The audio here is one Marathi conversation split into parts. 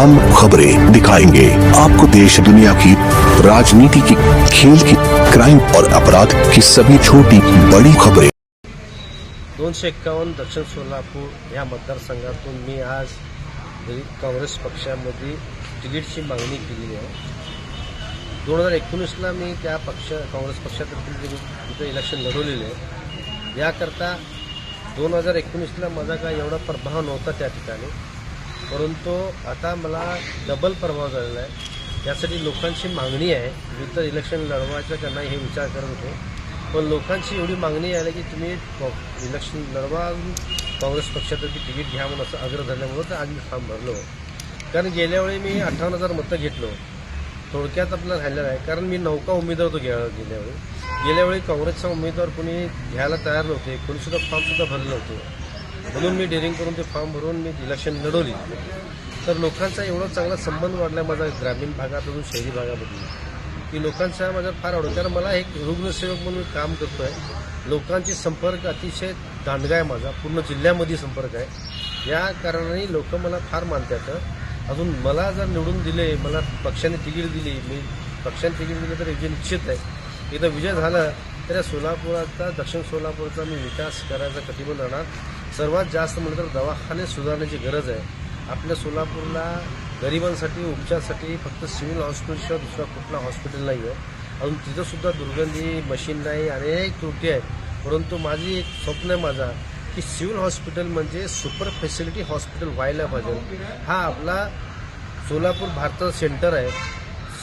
हम खबरें दिखाएँगे। आपको देश, दुनिया की राजनीति की, खेल की क्राइम और अपराध की सभी छोटी, बड़ी खबरें। दोनशे एक्कावन्न दक्षिण सोलापूर, या मतदारसंघातून मी आज काँग्रेस पक्षामध्ये तिकीटची मागणी केलेली आहे. दोन हज़ार एकोणीसला मी त्या पक्ष, काँग्रेस पक्षातर्फे तिथं इलेक्शन लढवलेलं आहे, याकरता दोन हज़ार एकोणीसला माझा काय एवढा प्रभाव नव्हता त्या ठिकाणी. परंतु आता मला डबल प्रभाव झालेला आहे. यासाठी लोकांची मागणी आहे. मी तर इलेक्शन लढवायचं त्यांना हे विचार करत होतो. पण लोकांची एवढी मागणी आहे की तुम्ही इलेक्शन लढवा काँग्रेस पक्षातर्फे तिकीट घ्या म्हणून असं आग्रह धरल्यामुळं तर आज मी फॉर्म भरलो. कारण गेल्या वेळी मी अठ्ठावन्न हजार मतं घेतलो. थोडक्यात आपलं राहिलेलं आहे. कारण मी नौका उमेदवार होतो गे गेल्या वेळी. काँग्रेसचा उमेदवार कोणी घ्यायला तयार नव्हते. कोणीसुद्धा फॉर्मसुद्धा भरले नव्हते. म्हणून मी डेअरिंग करून ते फॉर्म भरून मी इलेक्शन लढवली. तर लोकांचा एवढा चांगला संबंध वाढला माझा ग्रामीण भागातून शहरी भागामधून की लोकांचा माझा फार आवडतो कारण मला एक रुग्णसेवक म्हणून काम करतो आहे लोकांची संपर्क अतिशय दांडगा आहे माझा. पूर्ण जिल्ह्यामध्ये संपर्क आहे. या कारणाने लोक मला फार मानतात. अजून मला जर निवडून दिले मला पक्षाने तिकीट दिली मी पक्षाने तिकीट दिलं तर विजय निश्चित आहे. एकदा विजय झाला तर या सोलापुराचा दक्षिण सोलापूरचा मी विकास करायचा कटिबद्ध राहणार. सर्वात जास्त म्हटलं तर दवाखाने सुधारण्याची गरज आहे. आपल्या सोलापूरला गरिबांसाठी उपचारसाठी फक्त सिव्हिल हॉस्पिटलशिवाय दुसरा कुठला हॉस्पिटल नाही आहे अजून तिथंसुद्धा दुर्गंधी मशीन नाही अनेक त्रुटी आहेत. परंतु माझी एक स्वप्न आहे माझा की सिव्हिल हॉस्पिटल म्हणजे सुपर फॅसिलिटी हॉस्पिटल व्हायला पाहिजे. हा आपला सोलापूर भारताचं सेंटर आहे.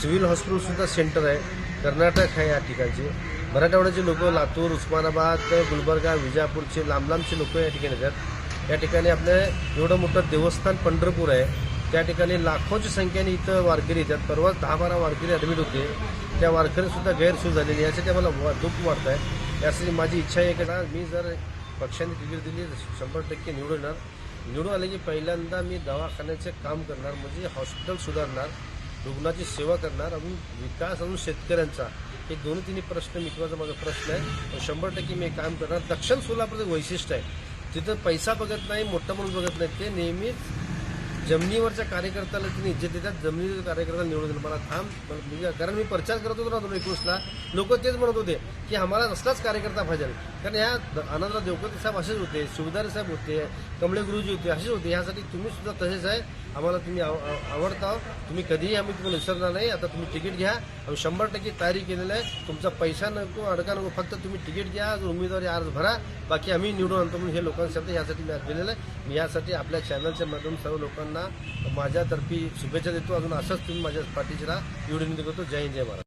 सिव्हिल हॉस्पिटलसुद्धा सेंटर आहे. कर्नाटक आहे या ठिकाणचे. मराठवाड्याचे लोक लातूर उस्मानाबाद गुलबर्गा विजापूरचे लांब लांबचे लोक या ठिकाणी येतात. या ठिकाणी आपलं एवढं मोठं देवस्थान पंढरपूर आहे. त्या ठिकाणी लाखोंच्या संख्येने इथं वारकरी येतात. परवाच दहा बारा वारकरी ॲडमिट होते. त्या वारकरीसुद्धा गैरसोय झालेली यासाठी आम्हाला वा- दुःख वाटत आहे यासाठी माझी इच्छा आहे की ना मी जर पक्षाने तिकीट दिली तर शंभर टक्के निवडून निवडून आले की पहिल्यांदा मी दवाखान्याचे काम करणार म्हणजे हॉस्पिटल सुधारणार. रुग्णाची सेवा करणार अजून विकास अजून शेतकऱ्यांचा हे दोन्ही तिन्ही प्रश्न मिटवायचा माझा प्रश्न आहे. शंभर टक्के मी काम करणार. दक्षिण सोलापूरचं वैशिष्ट्य आहे. तिथं पैसा बघत नाही मोठा म्हणून बघत नाही. ते नेहमीच जमिनीवरच्या कार्यकर्त्याला तिने इज्जत देतात. जमिनीवर कार्यकर्त्याला निवडून मला थांब. म्हणजे- कारण मी प्रचार करत होतो ना दोन एकोणीसला. लोक तेच म्हणत होते. की आम्हाला असलाच कार्यकर्ता पाहिजे. कारण या आनंदराव देवकर साहेब असेच होते शिवदारे साहेब होते कमळे गुरुजी होते असेच होते. यासाठी तुम्ही सुद्धा तसेच आहे. आम्हाला तुम्ही आव- आवडता. तुम्ही कधीही आम्ही तुम्हाला विसरणार नाही. आता तुम्ही तिकीट घ्या. आम्ही शंभर टक्के तयारी केलेलं आहे. तुमचा पैसा नको अडका नको. फक्त तुम्ही तिकीट घ्या. उमेदवारी अर्ज भरा. बाकी आम्ही निवडून आणतो म्हणून हे लोकांसाठी यासाठी मी आज दिलेलं आहे. मी यासाठी आपल्या चॅनलच्या माध्यम सर्व लोकांना माझ्यातर्फी शुभेच्छा देतो. अजून असंच तुम्ही माझ्या पाठीची राहा. निवडून करतो. जय हिंद जय महाराज